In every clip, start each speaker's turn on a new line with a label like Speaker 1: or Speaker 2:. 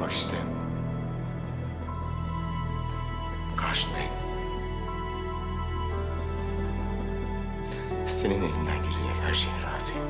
Speaker 1: Bak işte. Karşındayım. Senin elinden gelecek her şeye razıyım.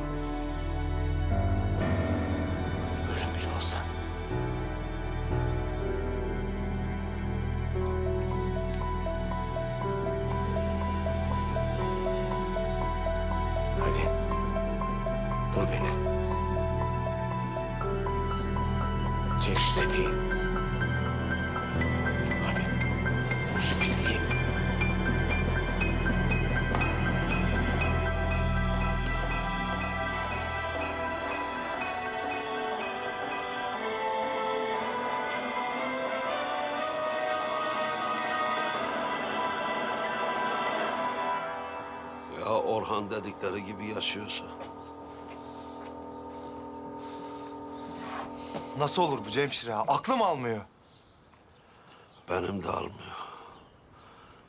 Speaker 2: Orhan dedikleri gibi yaşıyorsa.
Speaker 3: Nasıl olur bu Cemşir ya? Aklım almıyor.
Speaker 2: Benim de almıyor.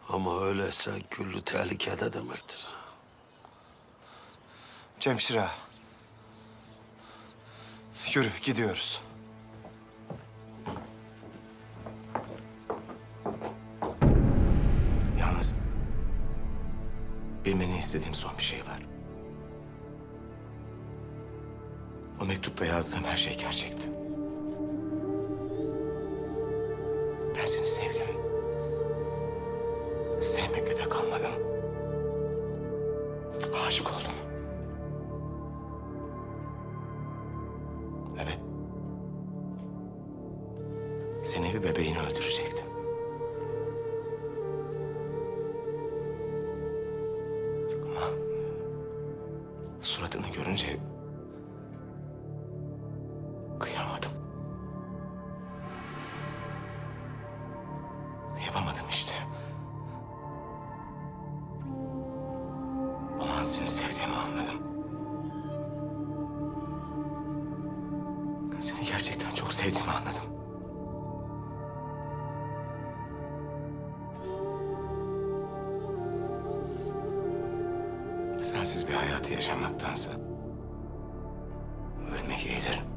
Speaker 2: Ama öyleyse güllü tehlikede demektir.
Speaker 3: Cemşir ağa. Yürü gidiyoruz.
Speaker 1: Bilmeni istediğim son bir şey var. O mektupta yazdığım her şey gerçekti. Ben seni sevdim. Sevmekle de kalmadım. Aşık oldum. Suratını görünce kıyamadım. Yapamadım işte. O an seni sevdiğimi anladım. Seni gerçekten çok sevdiğimi anladım. Hayatı yaşamaktansa ölmek yeğlerim.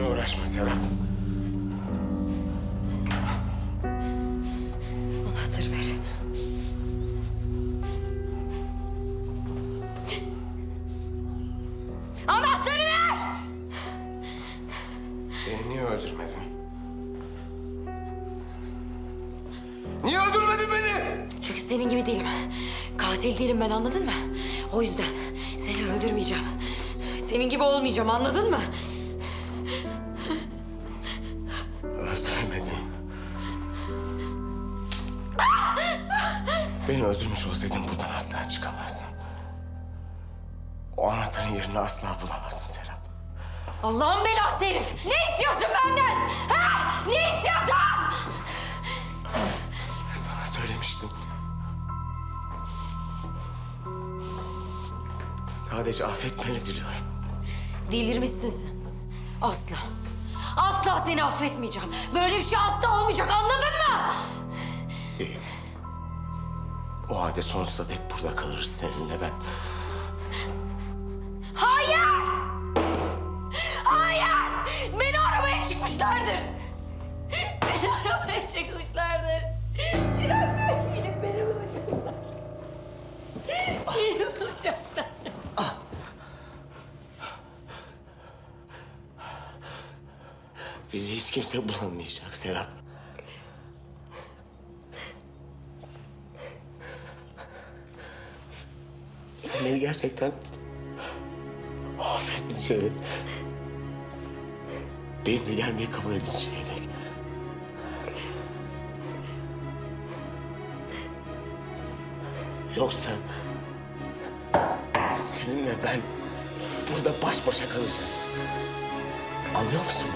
Speaker 1: Boşuna uğraşma Serap.
Speaker 4: Anahtarı ver. Anahtarı ver!
Speaker 1: Beni niye öldürmedin? Niye öldürmedin beni?
Speaker 4: Çünkü senin gibi değilim. Katil değilim ben anladın mı? O yüzden seni öldürmeyeceğim. Senin gibi olmayacağım anladın mı?
Speaker 1: Beni öldürmüş olsaydın buradan asla çıkamazdın. O anahtarın yerini asla bulamazsın Serap.
Speaker 4: Allah'ın belası herif! Ne istiyorsun benden? Ha? Ne istiyorsun?
Speaker 1: Sana söylemiştim. Sadece affetmeni diliyorum.
Speaker 4: Delirmişsin sen. Asla. Asla seni affetmeyeceğim. Böyle bir şey asla olmayacak anladın mı?
Speaker 1: İyi. O halde sonsuza dek burada kalırız seninle ben.
Speaker 4: Hayır! Hayır! Beni aramaya çıkmışlardır. Beni aramaya çıkmışlardır. Biraz bekleyin beni bulacaklar. Beni bulacaklar.
Speaker 1: Bizi hiç kimse bulamayacak Serap. Beni gerçekten affedince... Benimle gelmeyi kabul edinceye dek... Yoksa... Seninle ben burada baş başa kalacağız. Anlıyor musun?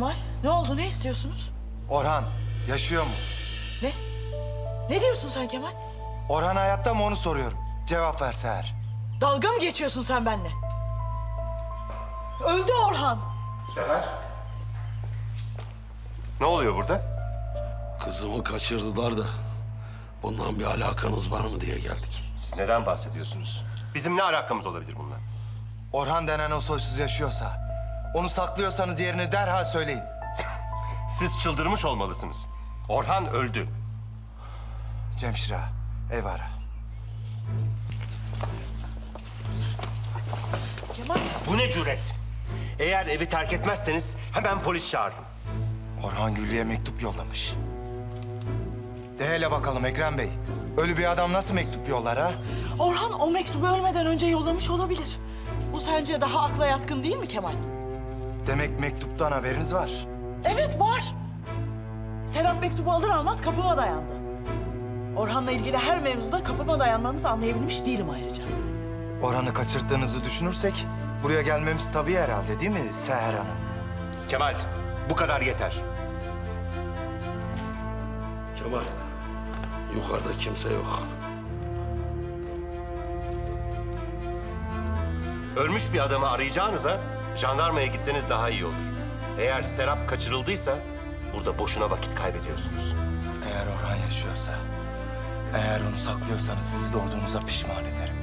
Speaker 5: Kemal ne oldu ne istiyorsunuz?
Speaker 3: Orhan yaşıyor mu?
Speaker 5: Ne? Ne diyorsun sen Kemal?
Speaker 3: Orhan hayatta mı onu soruyorum. Cevap ver Seher.
Speaker 5: Dalga mı geçiyorsun sen benimle? Öldü Orhan.
Speaker 6: Seher. Ne oluyor burada?
Speaker 2: Kızımı kaçırdılar da bundan bir alakanız var mı diye geldik.
Speaker 6: Siz neden bahsediyorsunuz? Bizim ne alakamız olabilir bununla?
Speaker 3: Orhan denen o soysuz yaşıyorsa... ...onu saklıyorsanız yerini derhal söyleyin.
Speaker 6: Siz çıldırmış olmalısınız. Orhan öldü.
Speaker 3: Cemşir ağa, ev ara.
Speaker 5: Kemal
Speaker 6: Bu ne cüret? Eğer evi terk etmezseniz hemen polis çağırırım.
Speaker 3: Orhan Güllü'ye mektup yollamış. De hele bakalım Ekrem Bey. Ölü bir adam nasıl mektup yollar ha?
Speaker 5: Orhan o mektubu ölmeden önce yollamış olabilir. Bu sence daha akla yatkın değil mi Kemal?
Speaker 3: Demek mektuptan haberiniz var.
Speaker 5: Evet var. Serap mektubu alır almaz kapıma dayandı. Orhan'la ilgili her mevzuda kapıma dayanmanızı anlayabilmiş değilim ayrıca.
Speaker 3: Orhan'ı kaçırdığınızı düşünürsek... ...buraya gelmemiz tabii herhalde değil mi Seher Hanım?
Speaker 6: Kemal, bu kadar yeter.
Speaker 2: Kemal, yukarıda kimse yok.
Speaker 6: Ölmüş bir adamı arayacağınıza jandarmaya gitseniz daha iyi olur. Eğer Serap kaçırıldıysa burada boşuna vakit kaybediyorsunuz.
Speaker 3: Eğer Orhan yaşıyorsa... ...eğer onu saklıyorsanız sizi doğduğunuza pişman ederim.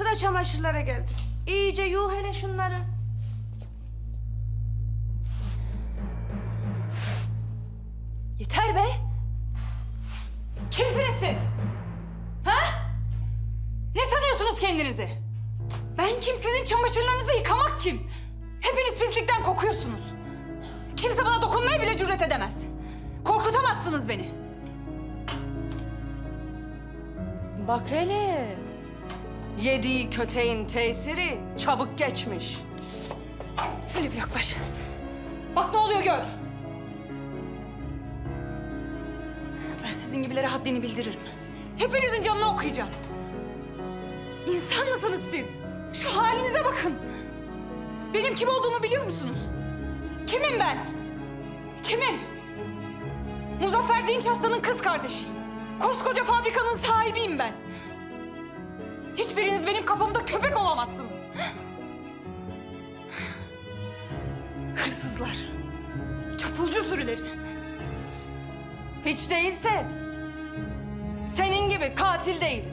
Speaker 7: Sıra çamaşırlara geldi. İyice yuh hele şunları.
Speaker 4: Yeter be!
Speaker 7: Kimsiniz siz? Ha? Ne sanıyorsunuz kendinizi? Ben kim sizin çamaşırlarınızı yıkamak kim? Hepiniz pislikten kokuyorsunuz. Kimse bana dokunmaya bile cüret edemez. Korkutamazsınız beni. Bak hele. Yediği köteğin tesiri çabuk geçmiş. Bir yaklaş. Bak ne oluyor gör. Ben sizin gibilere haddini bildiririm. Hepinizin canını okuyacağım. İnsan mısınız siz? Şu halinize bakın. Benim kim olduğumu biliyor musunuz? Kimim ben? Kimim? Muzaffer Dinç Aslan'ın kız kardeşiyim. Koskoca fabrikanın sahibiyim ben. Hiçbiriniz benim kapımda köpek olamazsınız. Hırsızlar. Çapulcu sürüleri. Hiç değilse senin gibi katil değiliz.